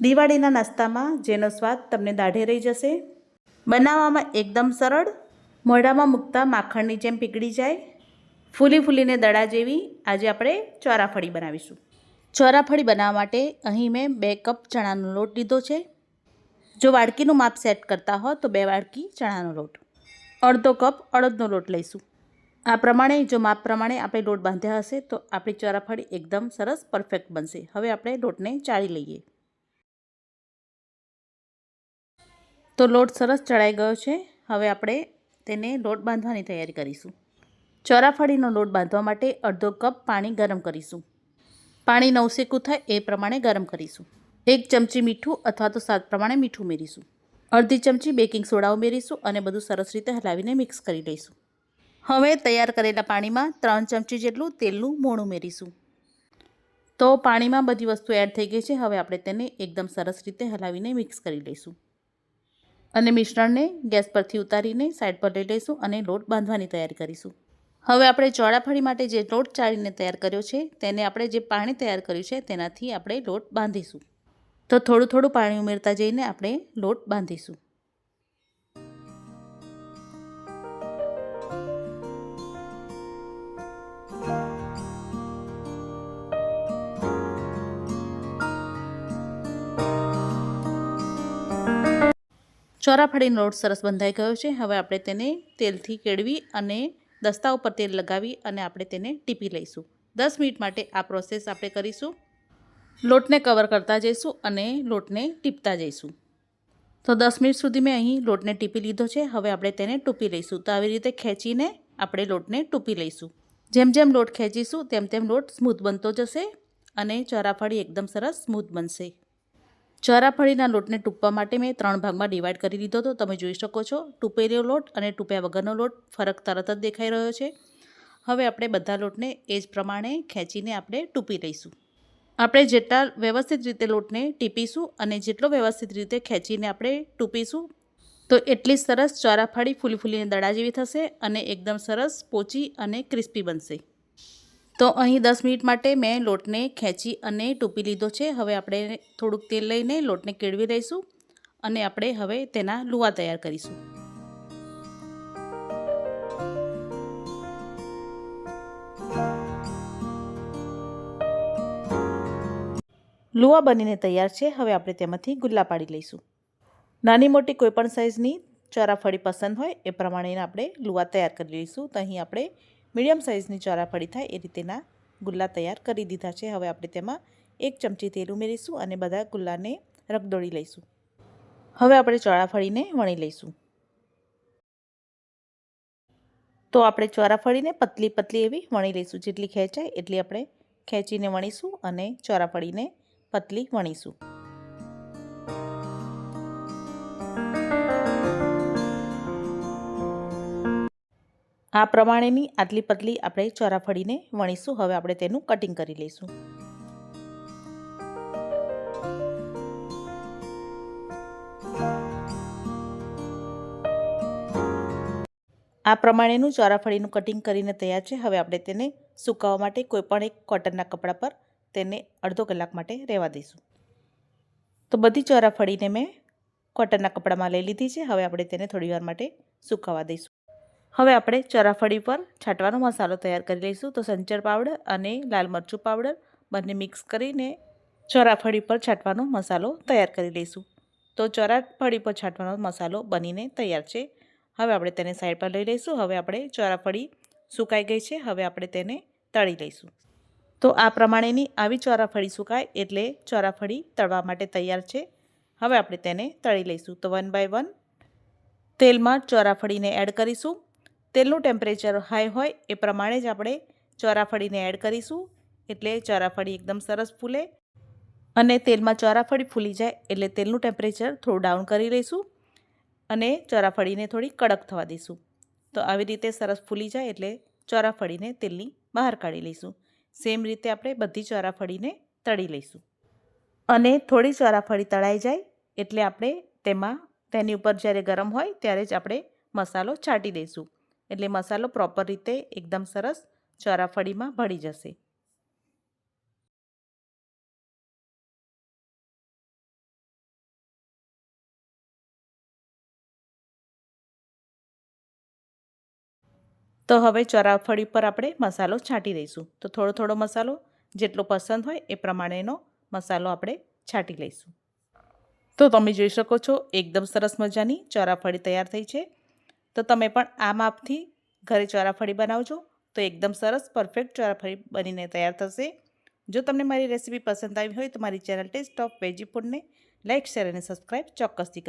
દિવાળીના નાસ્તામાં જેનો સ્વાદ તમને દાઢે રહી જશે? બનાવવામાં એકદમ સરળ, મોઢામાં મૂકતા માખણની જેમ પીગળી જાય. ફૂલી ફૂલીને દડા જેવી આજે આપણે ચોરાફળી બનાવીશું. ચોરાફળી બનાવવા માટે અહીં મેં બે કપ ચણાનો લોટ લીધો છે. જો વાડકીનું માપ સેટ કરતા હો, તો બે વાડકી ચણાનો લોટ. અડધો કપ અડદનો લોટ લઈશું. આ પ્રમાણે, જો માપ પ્રમાણે આપણે લોટ બાંધ્યા હશે, તો આપણી ચોરાફળી એકદમ સરસ પરફેક્ટ બનશે. હવે આપણે લોટને ચાળી લઈએ. તો લોટ સરસ ચડાઈ ગયો છે. હવે આપણે તેને લોટ બાંધવાની તૈયારી કરીશું. ચોરાફળીનો લોટ બાંધવા માટે અડધો કપ પાણી ગરમ કરીશું. પાણી નવસેકું થાય એ પ્રમાણે ગરમ કરીશું. એક ચમચી મીઠું અથવા તો સ્વાદ પ્રમાણે મીઠું ઉમેરીશું. અડધી ચમચી બેકિંગ સોડા ઉમેરીશું અને બધું સરસ રીતે હલાવીને મિક્સ કરી લઈશું. હવે તૈયાર કરેલા પાણીમાં ત્રણ ચમચી જેટલું તેલનું મોણ ઉમેરીશું. તો પાણીમાં બધી વસ્તુ એડ થઈ ગઈ છે. હવે આપણે તેને એકદમ સરસ રીતે હલાવીને મિક્સ કરી લઈશું. અને મિશ્રણને ગેસ પરથી ઉતારીને સાઈડ પર લઈ લઈશું અને લોટ બાંધવાની તૈયારી કરીશું. હવે આપણે ચોળાફળી માટે જે લોટ ચાળીને તૈયાર કર્યો છે, તેને આપણે જે પાણી તૈયાર કર્યું છે, તેનાથી આપણે લોટ બાંધીશું. તો થોડું થોડું પાણી ઉમેરતા જઈને આપણે લોટ બાંધીશું. ચોરાફળીનો લોટ સરસ બંધાઈ ગયો છે. હવે આપણે તેને તેલથી કેળવી અને દસ્તા ઉપર તેલ લગાવી અને આપણે તેને ટીપી લઈશું. દસ મિનિટ માટે આ પ્રોસેસ આપણે કરીશું. લોટને કવર કરતા જઈશું અને લોટને ટીપતા જઈશું. તો દસ મિનિટ સુધી મેં અહીં લોટને ટીપી લીધો છે. હવે આપણે તેને ટૂપી લઈશું. તો આવી રીતે ખેંચીને આપણે લોટને ટૂપી લઈશું. જેમ જેમ લોટ ખેંચીશું, તેમ તેમ લોટ સ્મૂથ બનતો જશે અને ચોરાફળી એકદમ સરસ સ્મૂથ બનશે. ચોરાફળીના લોટને ટૂંપવા માટે મેં ત્રણ ભાગમાં ડિવાઈડ કરી દીધો હતો. તમે જોઈ શકો છો ટૂપેલો લોટ અને ટૂપ્યા વગરનો લોટ ફરક તરત જ દેખાઈ રહ્યો છે. હવે આપણે બધા લોટને એ જ પ્રમાણે ખેંચીને આપણે ટૂપી લઈશું. આપણે જેટલા વ્યવસ્થિત રીતે લોટને ટીપીશું અને જેટલો વ્યવસ્થિત રીતે ખેંચીને આપણે ટૂપીશું, તો એટલી સરસ ચોરાફળી ફૂલી ફૂલીને દડા જેવી થશે અને એકદમ સરસ પોચી અને ક્રિસ્પી બનશે. તો અહીં દસ મિનિટ માટે મેં લોટને ખેંચી અને ટૂપી લીધો છે. હવે આપણે થોડુંક તેલ લઈને લોટને કેળવી લઈશું અને આપણે હવે તેના લુવા તૈયાર કરીશું. લુવા બનીને તૈયાર છે. હવે આપણે તેમાંથી ગુલ્લા પાડી લઈશું. નાની મોટી કોઈપણ સાઇઝની ચોરાફળી પસંદ હોય એ પ્રમાણેના આપણે લુવા તૈયાર કરી લઈશું. તો અહીં આપણે મીડિયમ સાઇઝની ચોરાફળી થાય એ રીતેના ગુલ્લા તૈયાર કરી દીધા છે. હવે આપણે તેમાં એક ચમચી તેલ ઉમેરીશું અને બધા ગુલ્લાને રગદોળી લઈશું. હવે આપણે ચોરાફળીને વણી લઈશું. તો આપણે ચોરાફળીને પતલી પતલી એવી વણી લઈશું. જેટલી ખેંચાય એટલી આપણે ખેંચીને વણીશું અને ચોરાફળીને પતલી વણીશું. આ પ્રમાણેની આટલી પતલી આપણે ચોરાફળીને વણીશું. હવે આપણે તેનું કટિંગ કરી લઈશું. આ પ્રમાણેનું ચોરાફળીનું કટિંગ કરીને તૈયાર છે. હવે આપણે તેને સુકાવવા માટે કોઈપણ એક કોટનના કપડા પર તેને અડધો કલાક માટે રહેવા દઈશું. તો બધી ચોરાફળીને મેં કોટનના કપડામાં લઈ લીધી છે. હવે આપણે તેને થોડીવાર માટે સુકાવવા દઈશું. હવે આપણે ચોરાફળી પર છાંટવાનો મસાલો તૈયાર કરી લઈશું. તો સંચર પાવડર અને લાલ મરચું પાવડર બંને મિક્સ કરીને ચોરાફળી પર છાંટવાનો મસાલો તૈયાર કરી લઈશું. તો ચોરાફળી પર છાંટવાનો મસાલો બનીને તૈયાર છે. હવે આપણે તેને સાઈડ પર લઈ લઈશું. હવે આપણે ચોરાફળી સુકાઈ ગઈ છે. હવે આપણે તેને તળી લઈશું. તો આ પ્રમાણેની આવી ચોરાફળી સુકાય એટલે ચોરાફળી તળવા માટે તૈયાર છે. હવે આપણે તેને તળી લઈશું. તો વન બાય વન તેલમાં ચોરાફળીને એડ કરીશું. તેલનું ટેમ્પરેચર હાઈ હોય, એ પ્રમાણે જ આપણે ચોરાફળીને એડ કરીશું. એટલે ચોરાફળી એકદમ સરસ ફૂલે અને તેલમાં ચોરાફળી ફૂલી જાય એટલે તેલનું ટેમ્પરેચર થોડું ડાઉન કરી લઈશું અને ચોરાફળીને થોડી કડક થવા દઈશું. તો આવી રીતે સરસ ફૂલી જાય એટલે ચોરાફળીને તેલની બહાર કાઢી લઈશું. સેમ રીતે આપણે બધી ચોરાફળીને તળી લઈશું. અને થોડી ચોરાફળી તળાઈ જાય એટલે આપણે તેમાં તેની ઉપર જ્યારે ગરમ હોય ત્યારે જ આપણે મસાલો છાંટી દઈશું. એટલે મસાલો પ્રોપર રીતે એકદમ સરસ ચરાફળીમાં ભળી જશે. તો હવે ચરાફળી પર આપણે મસાલો છાંટી દઈશું. તો થોડો થોડો મસાલો જેટલો પસંદ હોય એ પ્રમાણેનો મસાલો આપણે છાંટી લઈશું. તો તમે જોઈ શકો છો, એકદમ સરસ મજાની ચરાફળી તૈયાર થઈ છે. તો તમે પણ આ માપથી ઘરે ચોરાફળી બનાવજો. તો એકદમ સરસ પરફેક્ટ ચોરાફળી બનીને તૈયાર થશે. જો તમને મારી રેસીપી પસંદ આવી હોય તો મારી ચેનલ ટેસ્ટ ઓફ વેજી ફૂડને લાઇક શેર અને સબસ્ક્રાઈબ ચોક્કસથી કરજો.